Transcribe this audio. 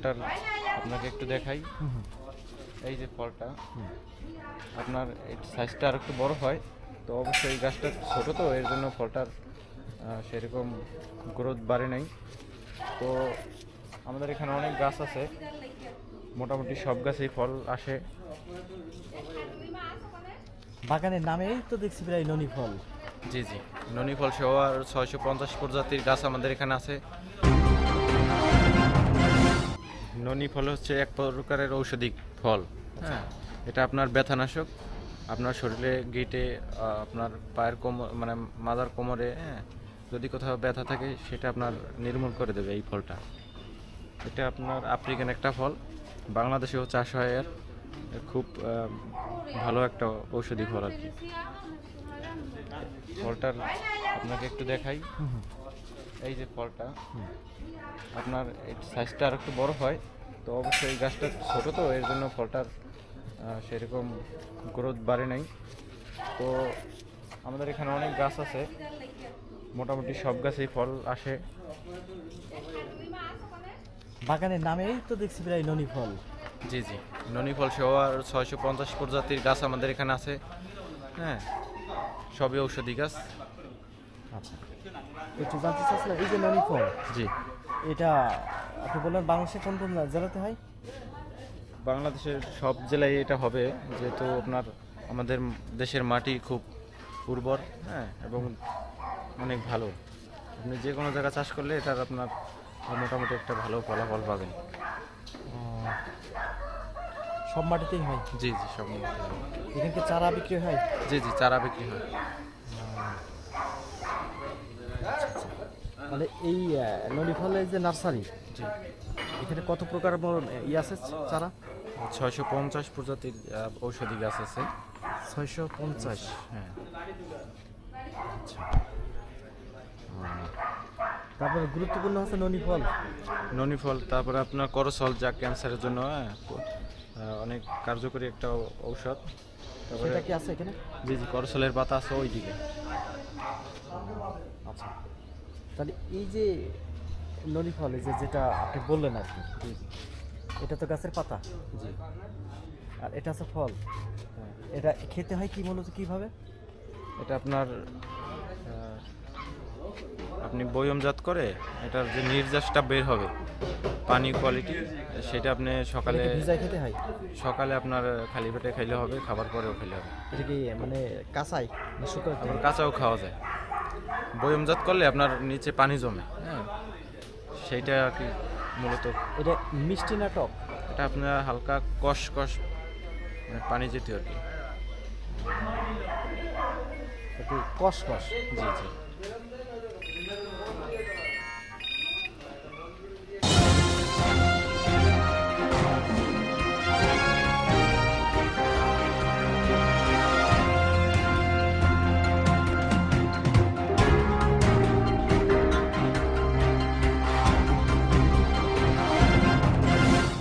ফলটার আপনাকে একটু দেখাই। এই যে ফলটা। আপনার সাইজটা আর একটু বড় হয় তো অবশ্যই এই গাছটা ছোট তো এর জন্য ফলটার সেরকম গ্রোথ বাড়ে নাই। তো আমাদের এখানে অনেক গাছ আছে মোটামুটি সব গাছেই ফল আসে। বাগানের নামেই তো দেখছি প্রায় ননি ফল। জি জি। ননি ফল সহ আর ছয়শো পঞ্চাশ প্রজাতির গাছ আমাদের এখানে আছে। ননি ফল হচ্ছে এক প্রকারের ঔষধি ফল। হ্যাঁ। এটা আপনার ব্যথানাশক আপনার শরীরে গিটে আপনার পায়ের কোমর মানে মাদার কোমরে হ্যাঁ যদি কোথাও ব্যথা থাকে সেটা আপনার নির্মূল করে দেবে এই ফলটা। এটা আপনার আফ্রিকান একটা ফল বাংলাদেশেও চাষ হয় এর। খুব ভালো একটা ঔষধি ফল আর কি। ফলটার আপনাকে একটু দেখাই। এই যে ফলটা আপনার সাইজটা আর একটু বড় হয় তো অবশ্যই এই গাছটা ছোট তো এর জন্য ফলটার সেরকম গ্রোথ বাড়ে নাই। তো আমাদের এখানে অনেক গাছ আছে মোটামুটি সব গাছেই ফল আসে। বাগানের নামেই তো দেখছি প্রায় ননি ফল। জি জি ননি ফল সহ আর ছয়শো পঞ্চাশ প্রজাতির গাছ আমাদের এখানে আছে। হ্যাঁ সবই ঔষধি গাছ। আচ্ছা। একটু জানতে চাচ্ছিলাম এই যে ননি ফল জি। এটা আপনি বললেন বাংলাদেশের কোন কোন জেলাতে হয়? বাংলাদেশের সব জেলায় এটা হবে যেহেতু আপনার আমাদের দেশের মাটি খুব উর্বর হ্যাঁ এবং অনেক ভালো। আপনি যে কোনো জায়গা চাষ করলে এটার আপনার মোটামুটি একটা ভালো ফলাফল পাবেন। সব মাটিতেই হয়? জি জি সব মাটিতে ভালো। এখানকে চারা বিক্রি হয়? জি জি চারা বিক্রি হয়। তাহলে এই আহ, ননি যে নার্সারি এখানে কত প্রকার ই আছে চারা? ছয়শো পঞ্চাশ প্রজাতির ঔষধি গাছ আছে। ছয়শো পঞ্চাশ? হ্যাঁ। তারপরে গুরুত্বপূর্ণ হচ্ছে ননি ফল ননি ফল তারপরে আপনার করসল যা ক্যান্সারের জন্য হ্যাঁ, অনেক কার্যকরী একটা ঔষধ। তারপরে সেটা কি আছে এখানে? জি জি করসলের পাতা আছে ওই দিকে আচ্ছা। তাহলে এই যে ননি ফল এই যে যেটা আপনি বললেন আর কি এটা তো গাছের পাতা? জি। আর এটা আছে ফল? এটা খেতে হয় কি মূলত কীভাবে? এটা আপনার আপনি বয়মজাত করে এটার যে নির্যাসটা বের হবে পানি কোয়ালিটি সেটা আপনি সকালে খেতে হয়? সকালে আপনার খালি পেটে খাইলে হবে খাবার পরেও খাইলে হবে। এটা কি মানে কাঁচাই শুকনো? কাঁচাও খাওয়া যায়। বয়মজাত করলে আপনার নিচে পানি জমে। হ্যাঁ সেইটা আর কি মূলত। এটা মিষ্টি নাটক? এটা আপনার হালকা কষ কষ মানে পানি জাতীয় আর কি। কষ কষ? জি জি।